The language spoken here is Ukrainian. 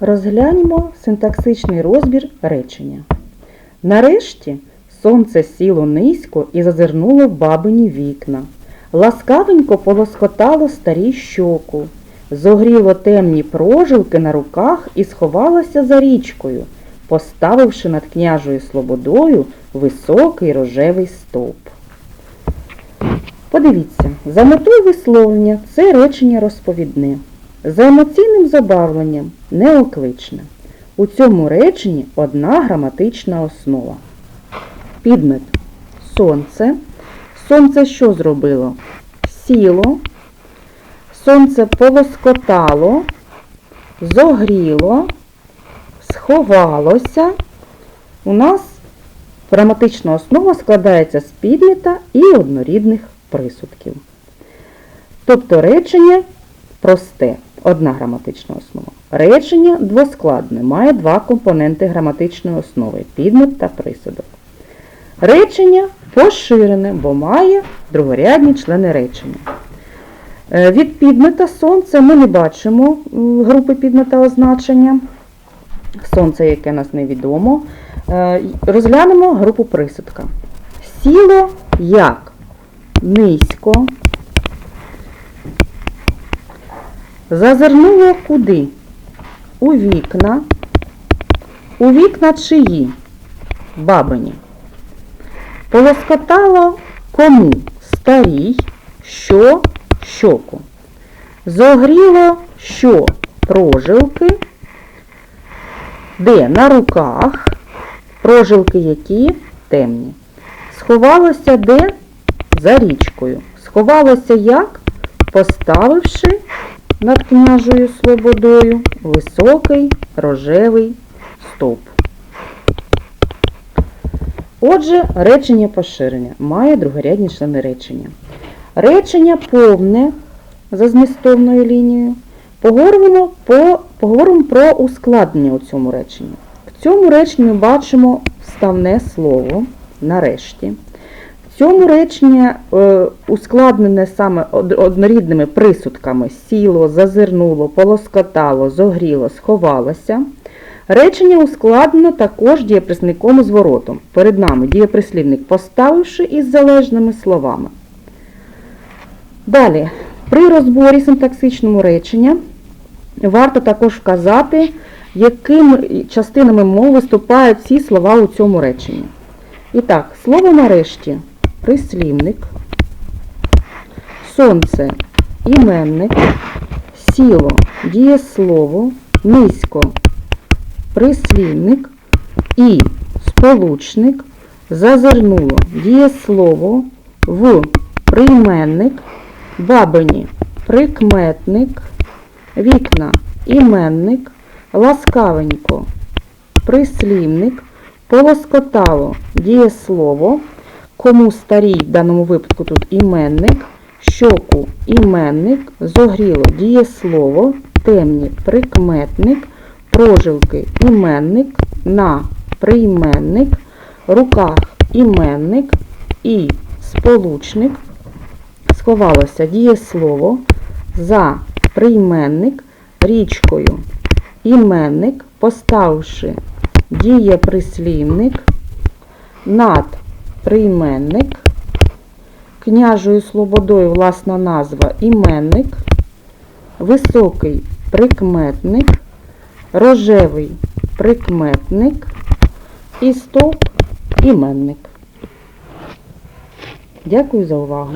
Розгляньмо синтаксичний розбір речення. Нарешті сонце сіло низько і зазирнуло в бабині вікна. Ласкавенько полоскотало старі щоку, зогріло темні прожилки на руках і сховалося за річкою, поставивши над княжою слободою високий рожевий стовп. Подивіться, за метою висловлення це речення розповідне, за емоційним забавленням неокличне. У цьому реченні одна граматична основа. Підмет сонце. Сонце що зробило? Сіло, сонце полоскотало, зогріло, сховалося. У нас граматична основа складається з підмета і однорідних присудків. Тобто речення просте, одна граматична основа. Речення двоскладне, має два компоненти граматичної основи підмет та присудок. Речення поширене, бо має другорядні члени речення. Е, Від підмета сонця ми не бачимо групи підмета означення. Сонце, яке нас невідомо. Е, Розглянемо групу присудка. Сіло як? Низько. Зазирнуло куди? У вікна. У вікна чиї? Бабині. Полоскотало кому? Старій, що щоку. Зогріло що? Прожилки. Де? На руках. Прожилки які? Темні. Сховалося де? За річкою. Сховалося як? Поставивши над княжою слободою високий рожевий стовп. Отже, речення поширення має другорядні члени речення. Речення повне за змістовною лінією. Поговоримо, по, поговоримо про ускладнення у цьому реченні. В цьому реченні ми бачимо вставне слово нарешті. Цьому реченні е, ускладнене саме однорідними присудками сіло, зазирнуло, полоскотало, зогріло, сховалося. Речення ускладнено також дієприслівником з воротом. Перед нами дієприслівник поставивши із залежними словами. Далі, при розборі синтаксичному речення варто також вказати, якими частинами мови виступають ці слова у цьому реченні. І так, слово нарешті прислівник, сонце іменник, сіло дієслово, низько прислівник і сполучник зазирнуло дієслово в прийменник, бабині прикметник, вікна іменник, ласкавенько прислівник, полоскотало дієслово, кому старій в даному випадку тут іменник, щоку іменник, зогріло дієслово, темні прикметник, прожилки іменник, на прийменник, руках іменник і сполучник, сховалося дієслово, за прийменник, річкою іменник, поставивши дієприслівник, над прийменник, княжою слободою власна назва іменник, високий прикметник, рожевий прикметник і стовп іменник. Дякую за увагу.